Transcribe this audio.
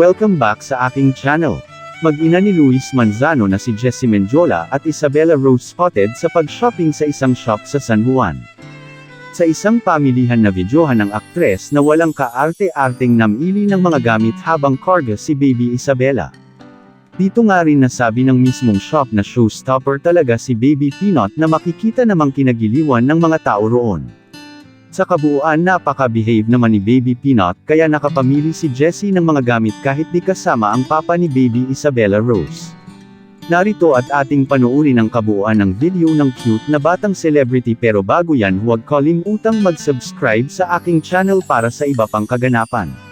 Welcome back sa aking channel. Mag-ina ni Luis Manzano na si Jessie Mendiola at Isabella Rose spotted sa pag-shopping sa isang shop sa San Juan. Sa isang pamilihan na videohan ng aktres na walang kaarte-arteng namili ng mga gamit habang karga si Baby Isabella. Dito nga rin nasabi ng mismong shop na showstopper talaga si Baby Peanut na makikita namang kinagiliwan ng mga tao roon. Sa kabuuan napaka-behave naman ni Baby Peanut kaya nakapamili si Jessie ng mga gamit kahit di kasama ang papa ni Baby Isabella Rose. Narito at ating panuuri ang kabuuan ng video ng cute na batang celebrity pero bago yan huwag kalimutang mag-subscribe sa aking channel para sa iba pang kaganapan.